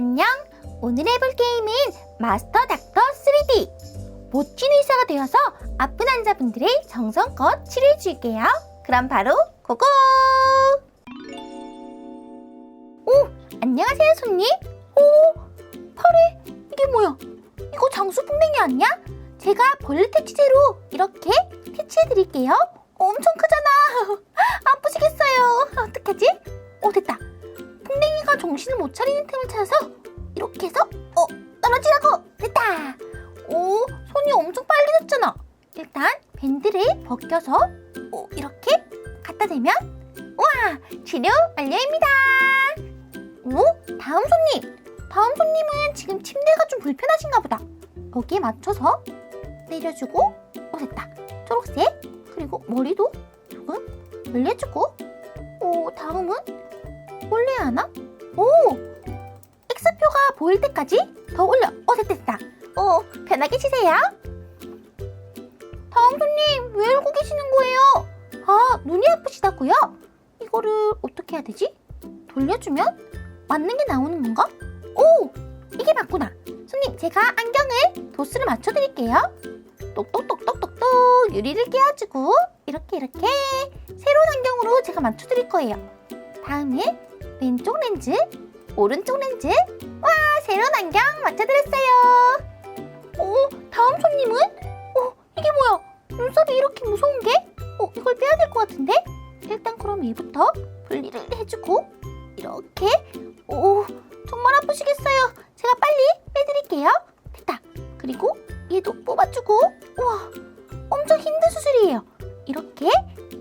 안녕! 오늘 해볼 게임은 마스터 닥터 3D! 멋진 의사가 되어서 아픈 환자분들의 정성껏 치료해줄게요. 그럼 바로 고고! 오! 안녕하세요, 손님! 오! 팔에 이게 뭐야? 이거 장수풍뎅이 아니야? 제가 벌레 퇴치제로 이렇게 퇴치해드릴게요. 엄청 크잖아! 아프시겠어요. 어떡하지? 오, 됐다. 정신을 못 차리는 틈을 찾아서 이렇게 해서 어 떨어지라고 됐다. 오 손이 엄청 빨리 졌잖아. 일단 밴드를 벗겨서 오 이렇게 갖다 대면 와 치료 완료입니다. 오 다음 손님. 다음 손님은 지금 침대가 좀 불편하신가 보다. 여기에 맞춰서 내려주고 오 됐다. 초록색 그리고 머리도 조금 늘려주고 오 다음은 뭘 해야 하나? 오! X표가 보일 때까지 더 올려. 어, 됐다, 됐다. 어, 편하게 치세요. 다음 손님, 왜 울고 계시는 거예요? 아, 눈이 아프시다고요? 이거를 어떻게 해야 되지? 돌려주면 맞는 게 나오는 건가? 오! 이게 맞구나. 손님, 제가 안경을 도수를 맞춰드릴게요. 똑똑똑똑똑똑 유리를 깨워주고 이렇게 이렇게 새로운 안경으로 제가 맞춰드릴 거예요. 다음에 왼쪽 렌즈, 오른쪽 렌즈. 와, 새로운 안경 맞춰드렸어요. 오, 다음 손님은? 어, 이게 뭐야? 눈썹이 이렇게 무서운 게? 어, 이걸 빼야 될 것 같은데? 일단 그럼 얘부터 분리를 해주고 이렇게. 오, 정말 아프시겠어요. 제가 빨리 빼드릴게요. 됐다. 그리고 얘도 뽑아주고. 우와, 엄청 힘든 수술이에요. 이렇게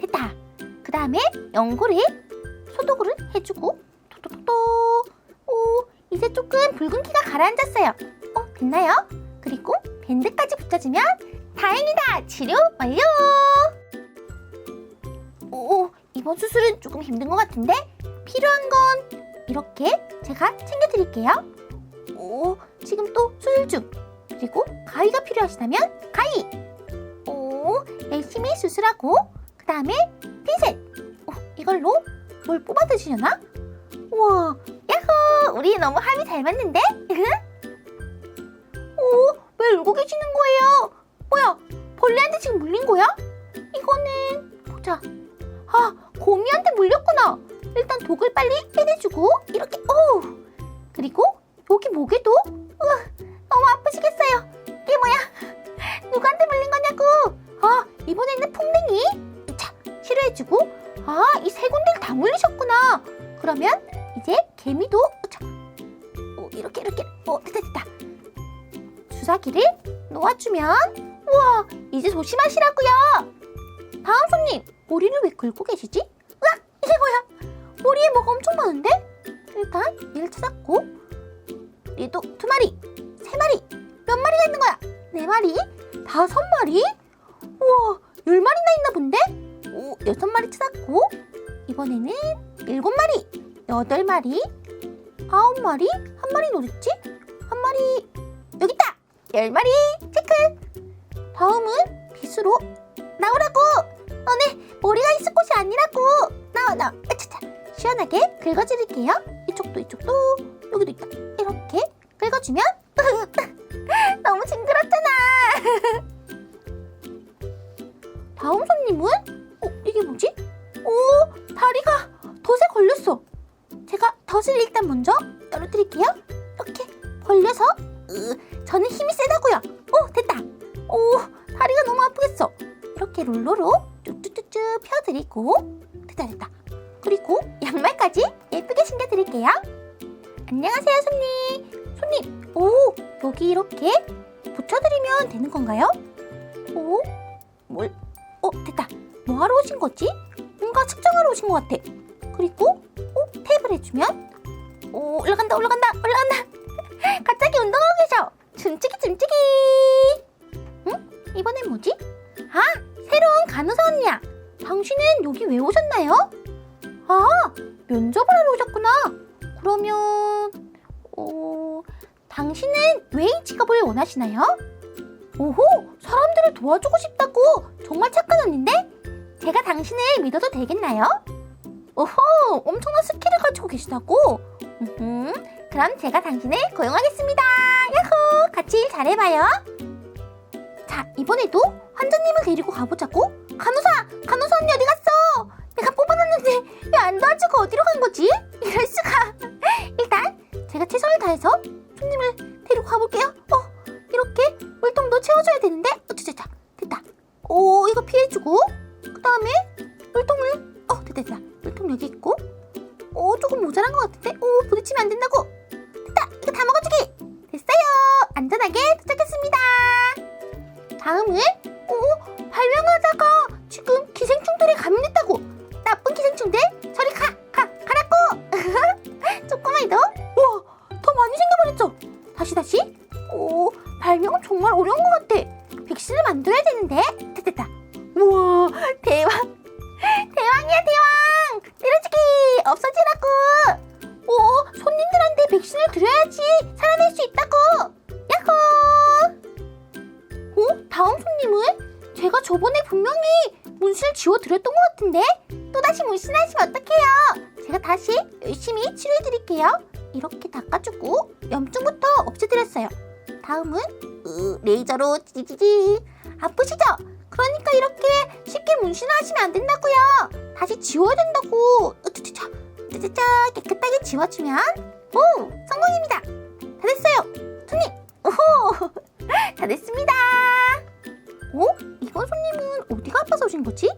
됐다. 그 다음에 연고를 소독을 해주고 토토토토 오 이제 조금 붉은기가 가라앉았어요. 어 됐나요? 그리고 밴드까지 붙여주면 다행이다! 치료 완료! 오 이번 수술은 조금 힘든 것 같은데 필요한 건 이렇게 제가 챙겨드릴게요. 오 지금 또 수술 중. 그리고 가위가 필요하시다면 가위. 오 열심히 수술하고 그 다음에 핀셋. 어, 이걸로 뭘 뽑아 드시려나? 우와, 야호! 우리 너무 합이 잘 맞는데? 오, 왜 울고 계시는 거예요? 뭐야, 벌레한테 지금 물린 거야? 이거는 보자. 아, 곰이한테 물렸구나. 일단 독을 빨리 빼내주고 이렇게 오. 그리고 여기 목에도 우와, 너무 아프시겠어요. 이게 뭐야? 누구한테 물린 거냐고? 아, 이번에는 풍뎅이. 자, 치료해주고 아, 이 세 군데를 다 물리셨구나. 그러면 이제 개미도 자, 오, 이렇게 이렇게 오, 됐다 됐다. 주사기를 놓아주면 우와, 이제 조심하시라고요. 다음 손님, 머리를 왜 긁고 계시지? 으악, 이게 뭐야? 머리에 뭐가 엄청 많은데? 일단 얘를 찾았고 얘도 두 마리, 세 마리, 몇 마리가 있는 거야? 네 마리, 다섯 마리? 우와, 열 마리나 있나 본데? 오, 여섯 마리 찾았고 이번에는 일곱 마리, 여덟 마리, 아홉 마리, 한 마리 어딨지? 한 마리 여기 있다. 열 마리 체크. 다음은 빗으로 나오라고. 너네 머리가 있을 곳이 아니라고. 나와 나와. 아차차. 시원하게 긁어드릴게요. 이쪽도 이쪽도 여기도 있다. 이렇게 긁어주면 너무 징그럽잖아. 다음 손님은 어, 이게 뭐지? 오, 다리가 덫에 걸렸어. 제가 덫을 일단 먼저 떨어뜨릴게요. 이렇게 벌려서, 으, 저는 힘이 세다고요. 오, 됐다. 오, 다리가 너무 아프겠어. 이렇게 롤러로 쭉쭉쭉쭉 펴드리고, 됐다, 됐다. 그리고 양말까지 예쁘게 신겨드릴게요. 안녕하세요, 손님. 손님, 오, 여기 이렇게 붙여드리면 되는 건가요? 오, 뭘, 어, 됐다. 뭐 하러 오신 거지? 뭔가 측정하러 오신 것 같아. 그리고 어, 테이블 해주면 오, 올라간다, 올라간다, 올라간다. 갑자기 운동하고 계셔. 춤치기, 춤치기. 응? 이번엔 뭐지? 아, 새로운 간호사 언니야. 당신은 여기 왜 오셨나요? 아, 면접을 하러 오셨구나. 그러면 어, 당신은 왜 이 직업을 원하시나요? 오호, 사람들을 도와주고 싶다고 정말 착한 언니인데? 제가 당신을 믿어도 되겠나요? 오호, 엄청난 스킬을 가지고 계시다고? 음, 그럼 제가 당신을 고용하겠습니다. 야호! 같이 일 잘해봐요. 자, 이번에도 환자님을 데리고 가보자고. 간호사! 간호사 언니 어디 갔어? 내가 뽑아놨는데 왜 안 도와주고 어디로 간 거지? 이럴 수가. 일단 제가 최선을 다해서 손님을 데리고 가볼게요. 발명하다가 지금 기생충들이 감염됐다고. 나쁜 기생충들 저리 가, 가, 가라고. 조금만 더. 우와, 더 많이 생겨버렸죠. 다시 다시. 오, 발명은 정말 어려운 것 같아. 백신을 만들어야 되는데. 됐다. 우와, 대왕. 대왕이야, 대왕. 때려치기 없어지라 해드릴게요. 이렇게 닦아주고 염증부터 없애드렸어요. 다음은 으, 레이저로 찌지지 아프시죠? 그러니까 이렇게 쉽게 문신을 하시면 안 된다고요. 다시 지워야 된다고. 으뜨뜨자, 뜨뜨자 깨끗하게 지워주면 오 성공입니다. 다 됐어요. 손님, 오호, 다 됐습니다. 오 이번 손님은 어디가 아파서 오신 거지?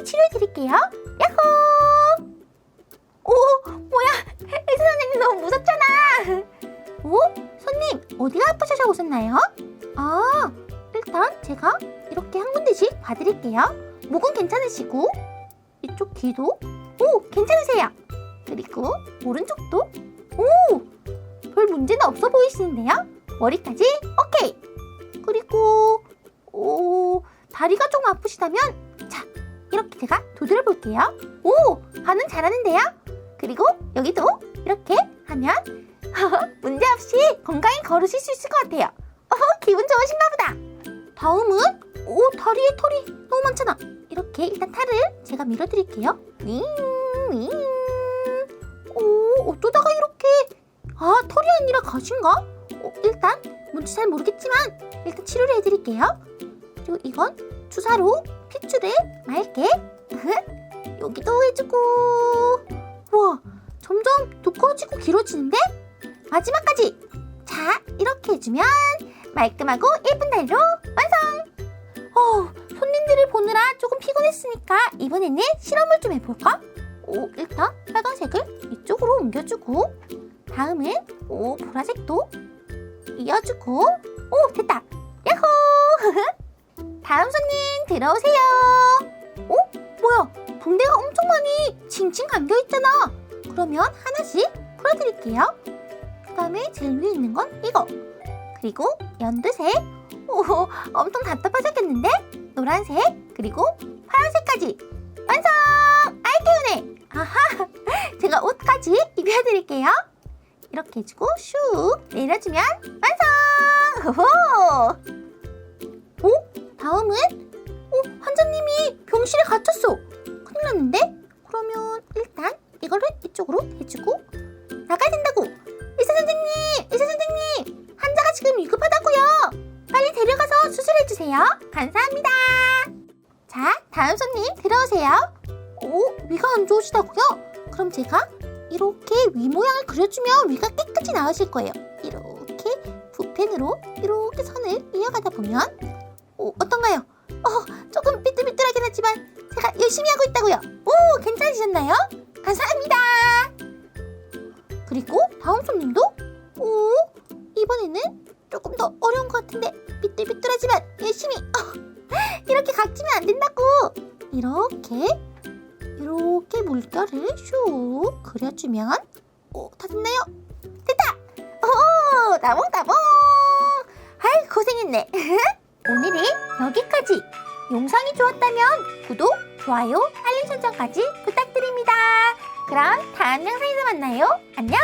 제가 빨리 치료해 드릴게요. 야호! 오 뭐야 의사 선생님 너무 무섭잖아. 오 손님 어디가 아프셔서 오셨나요? 아 일단 제가 이렇게 한 군데씩 봐드릴게요. 목은 괜찮으시고 이쪽 귀도 오 괜찮으세요. 그리고 오른쪽도 오 별 문제는 없어 보이시는데요. 머리까지 오케이. 그리고 오 다리가 좀 아프시다면 자 이렇게 제가 두드려 볼게요. 오 반응 잘하는데요. 그리고 여기도 이렇게 하면 문제 없이 건강히 걸으실 수 있을 것 같아요. 어허 기분 좋으신가 보다. 다음은 오 다리에 털이 너무 많잖아. 이렇게 일단 탈을 제가 밀어드릴게요. 윙 윙. 오 어쩌다가 이렇게 아 털이 아니라 가시인가? 어, 일단 뭔지 잘 모르겠지만 일단 치료를 해드릴게요. 그리고 이건 주사로 핏줄을 맑게 여기도 해주고 와 점점 두꺼워지고 길어지는데 마지막까지 자 이렇게 해주면 말끔하고 예쁜 달로 완성! 어, 손님들을 보느라 조금 피곤했으니까 이번에는 실험을 좀 해볼까? 오, 일단 빨간색을 이쪽으로 옮겨주고 다음은 오, 보라색도 이어주고 오, 됐다! 야호! 다음 손님 들어오세요! 어? 뭐야? 붕대가 엄청 많이 칭칭 감겨 있잖아! 그러면 하나씩 풀어드릴게요. 그 다음에 제일 위에 있는 건 이거 그리고 연두색 오 엄청 답답하셨겠는데 노란색 그리고 파란색까지 완성 아이 개운해 아하 제가 옷까지 입혀드릴게요 이렇게 해주고 슉 내려주면 완성 호호 오 다음은 오 환자님이 병실에 갇혔어 큰일 났는데 그러면 일단 이거를 이쪽으로 해주고 나가야 된다고 의사 선생님 의사 선생님 환자가 지금 위급하다고요. 빨리 데려가서 수술해 주세요. 감사합니다. 자, 다음 손님 들어오세요. 오, 위가 안 좋으시다고요? 그럼 제가 이렇게 위 모양을 그려주면 위가 깨끗이 나으실 거예요. 이렇게 붓펜으로 이렇게 선을 이어가다 보면 오, 어떤가요? 어, 조금 삐뚤삐뚤하긴 하지만 제가 열심히 하고 있다고요. 오, 괜찮으셨나요? 감사합니다. 그리고 다음 손님도 오, 이번에는 조금 더 어려운 것 같은데 삐뚤삐뚤하지만 열심히 어, 이렇게 각지면 안 된다고 이렇게 이렇게 물결을 슉 그려주면 오, 다 됐나요? 됐다! 오, 나봉 나봉 아이 고생했네 오늘은 여기까지. 영상이 좋았다면 구독, 좋아요, 알림 설정까지 부탁드립니다. 그럼 다음 영상에서 만나요. 안녕